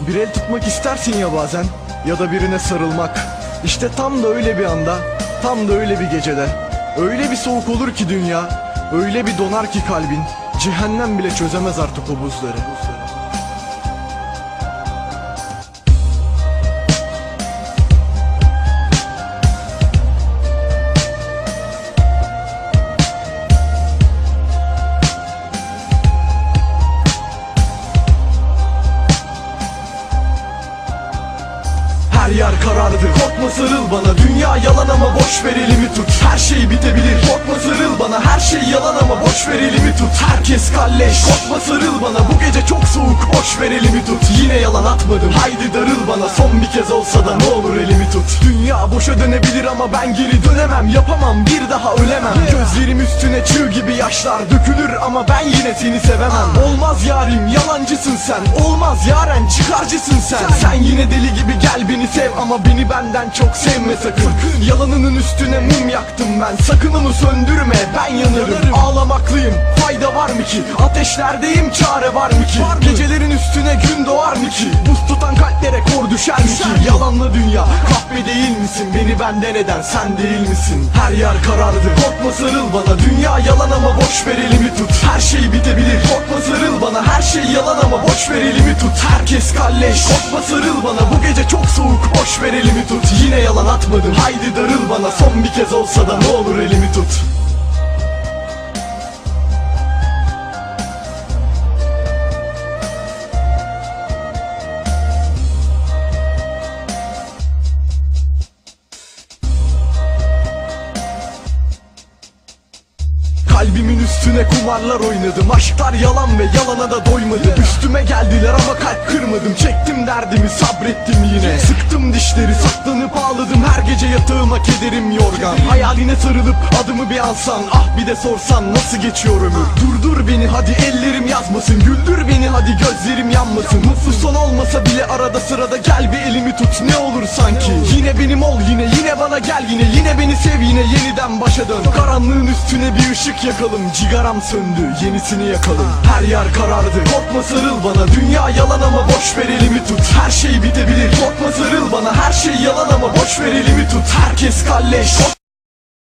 Bir el tutmak istersin ya bazen ya da birine sarılmak. İşte tam da öyle bir anda, tam da öyle bir gecede. Öyle bir soğuk olur ki dünya, öyle bir donar ki kalbin. Cehennem bile çözemez artık o buzları. Her yer karardı Korkma sarıl bana. Dünya yalan ama boş ver elimi tut. Her şey bitebilir. Korkma sarıl bana. Her şey yalan ama boş ver elimi tut. Herkes kalleş. Korkma sarıl bana. Bu gece çok soğuk. Boş ver elimi tut. Yine yalan atmadım. Haydi darıl bana. Son bir kez olsa da ne olur elimi tut. Dünya boşa dönebilir ama ben geri dönemem. Yapamam bir daha ölemem. Gözlerim üstüne çığ gibi yaşlar dökülür Ama ben yine seni sevemem. Olmaz yarim yalancısın sen Olmaz yaren çıkarcısın sen. Sen yine deli gibi gel beni sev Ama beni benden çok sevme sakın. Yalanının üstüne mum yaktım ben. Sakın onu söndürme ben yanarım. Ağlamaklıyım fayda var mı ki? Ateşlerdeyim çare var mı ki? Gecelerin üstüne gün doğar mı ki? Buz tutan kalplere kor düşer mi ki? Yalanla dünya kahve değil misin? Beni benden eden sen değil misin? Her yer karardı korkma sarıl bana. Dünya yalan ama boş ver elimi tut. Her şey bitebilir Her şey yalan ama boş ver elimi tut. Herkes kalleş. Korkma sarıl bana. Bu gece çok soğuk. Boş ver elimi tut. Yine yalan atmadım. Haydi darıl bana. Son bir kez olsa da ne olur elimi tut Kalbimin üstüne kumarlar oynadım. Aşklar yalan ve yalana da doymadım. Üstüme geldiler ama kalp kırmadım. Çektim derdimi sabrettim yine. Sıktım dişleri saklanıp ağladım. Her gece yatağıma kederim yorgan. Hayaline sarılıp adımı bir alsan. Ah bir de sorsan nasıl geçiyor ömür? Durdur beni hadi ellerim yazmasın. Güldür beni hadi gözlerim yanmasın. Mutlu son olmasa bile arada sırada Gel bir elimi tut. Ne olur sanki. Yine benim ol yine yine bana gel yine. Yine beni sev yine yeniden başa dön. Karanlığın üstüne bir ışık yakalım Cigaram söndü yenisini yakalım. Her yer karardı korkma sarıl bana. Dünya yalan ama boş ver elimi tut. Her şey bitebilir korkma sarıl bana. Her şey yalan ama boş ver elimi tut. Herkes kalleş